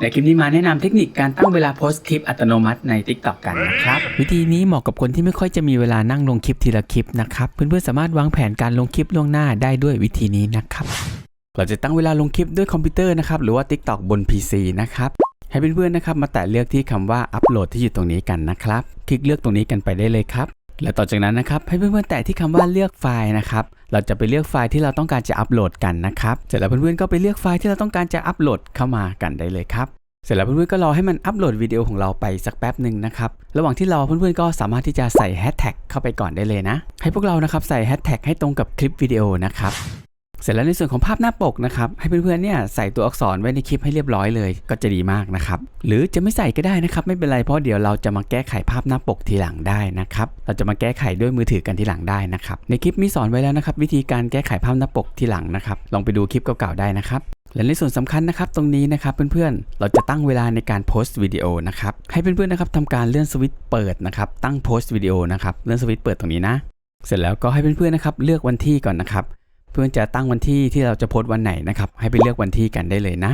ในคลิปนี้มาแนะนำเทคนิคการตั้งเวลาโพสต์คลิปอัตโนมัติใน TikTok กันนะครับ วิธีนี้เหมาะกับคนที่ไม่ค่อยจะมีเวลานั่งลงคลิปทีละคลิปนะครับเพื่อนๆสามารถวางแผนการลงคลิปล่วงหน้าได้ด้วยวิธีนี้นะครับ เราจะตั้งเวลาลงคลิปด้วยคอมพิวเตอร์นะครับหรือว่า TikTok บน PC นะครับให้เพื่อนๆนะครับมาแตะเลือกที่คำว่าอัปโหลดที่อยู่ตรงนี้กันนะครับ คลิกเลือกตรงนี้กันไปได้เลยครับ และต่อจากนั้นนะครับให้เพื่อนๆแตะที่คำว่าเลือกไฟล์นะครับ เราจะไปเลือกไฟล์ที่เราต้องการจะอัปโหลดกันนะครับเสร็จแล้วเพื่อนๆก็ไปเลือกไฟล์ที่เราต้องการจะอัปโหลดเข้ามากันได้เลยครับเสร็จแล้วเพื่อนๆก็รอให้มันอัปโหลดวิดีโอของเราไปสักแป๊บหนึ่งนะครับ ระหว่างที่รอเพื่อนๆก็สามารถที่จะใส่แฮชแท็กเข้าไปก่อนได้เลยนะ ให้พวกเรานะครับใส่แฮชแท็กให้ตรงกับคลิปวิดีโอนะครับ เสร็จแล้วในส่วนของภาพหน้าปกนะครับให้เพื่อนๆเนี่ยใส่ตัวอักษรไว้ในคลิปให้เรียบร้อยเลย ก็จะดีมากนะครับหรือจะไม่ใส่ก็ได้นะครับไม่เป็นไรเพราะเดี๋ยวเราจะมาแก้ไขภาพหน้าปกทีหลังได้นะครับเราจะมาแก้ไขด้วยมือถือกันทีหลังได้นะครับในคลิปมีสอนไว้แล้วนะครับวิธีการแก้ไขภาพหน้าปกทีหลังนะครับลองไปดูคลิปเก่าๆได้นะครับและในส่วนสำคัญนะครับตรงนี้นะครับเพื่อนๆ เราจะตั้งเวลาในการโพสต์วิดีโอนะครับให้เพื่อนๆนะครับทำการเลื่อนสวิตช์เปิดนะครับตั้งโพสต์วิดีโอนะครับเลื่อนสวิตช์เปิดตรงนี้นะ เสร็จแล้วก็ให้เพื่อนๆนะครับเลือกวันที่ก่อนนะครับ พื่อนจะตั้งวันที่ที่เราจะโพสต์วันไหนนะครับ ให้ไปเลือกวันที่กันได้เลยนะ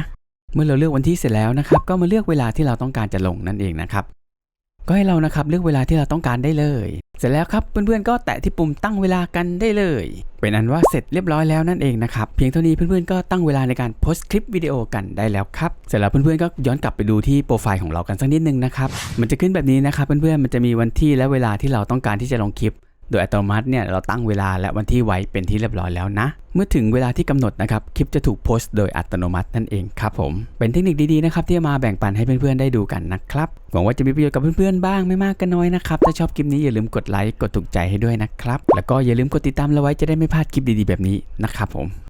เมื่อเราเลือกวันที่เสร็จแล้วนะครับ ก็มาเลือกเวลาที่เราต้องการจะลงนั่นเองนะครับ ก็ให้เรานะครับเลือกเวลาที่เราต้องการได้เลย เสร็จแล้วครับเพื่อนๆก็แตะที่ปุ่มตั้งเวลากันได้เลย เป็นอันว่าเสร็จเรียบร้อยแล้วนั่นเองนะครับ เพียงเท่านี้เพื่อนๆก็ตั้งเวลาในการโพสต์คลิปวิดีโอกันได้แล้วครับ เสร็จแล้วเพื่อนๆก็ย้อนกลับไปดูที่โปรไฟล์ของเรากันสักนิดนึงนะครับ มันจะขึ้นแบบนี้นะครับเพื่อนๆมันจะมีวันที่และเวลาที่เราต้องการที่จะลงคลิป โดยอัตโนมัติเนี่ยเราตั้งเวลาและวันที่ไว้เป็นที่เรียบร้อยแล้วนะ เมื่อถึงเวลาที่กำหนดนะครับคลิปจะถูกโพสต์โดยอัตโนมัตินั่นเองครับผม เป็นเทคนิคดีๆนะครับที่มาแบ่งปันให้เพื่อนๆได้ดูกันนะครับ หวังว่าจะมีประโยชน์กับเพื่อนๆบ้างไม่มากก็น้อยนะครับ ถ้าชอบคลิปนี้อย่าลืมกดไลค์กดถูกใจให้ด้วยนะครับ แล้วก็อย่าลืมกดติดตามเราไว้จะได้ไม่พลาดคลิปดีๆแบบนี้นะครับผม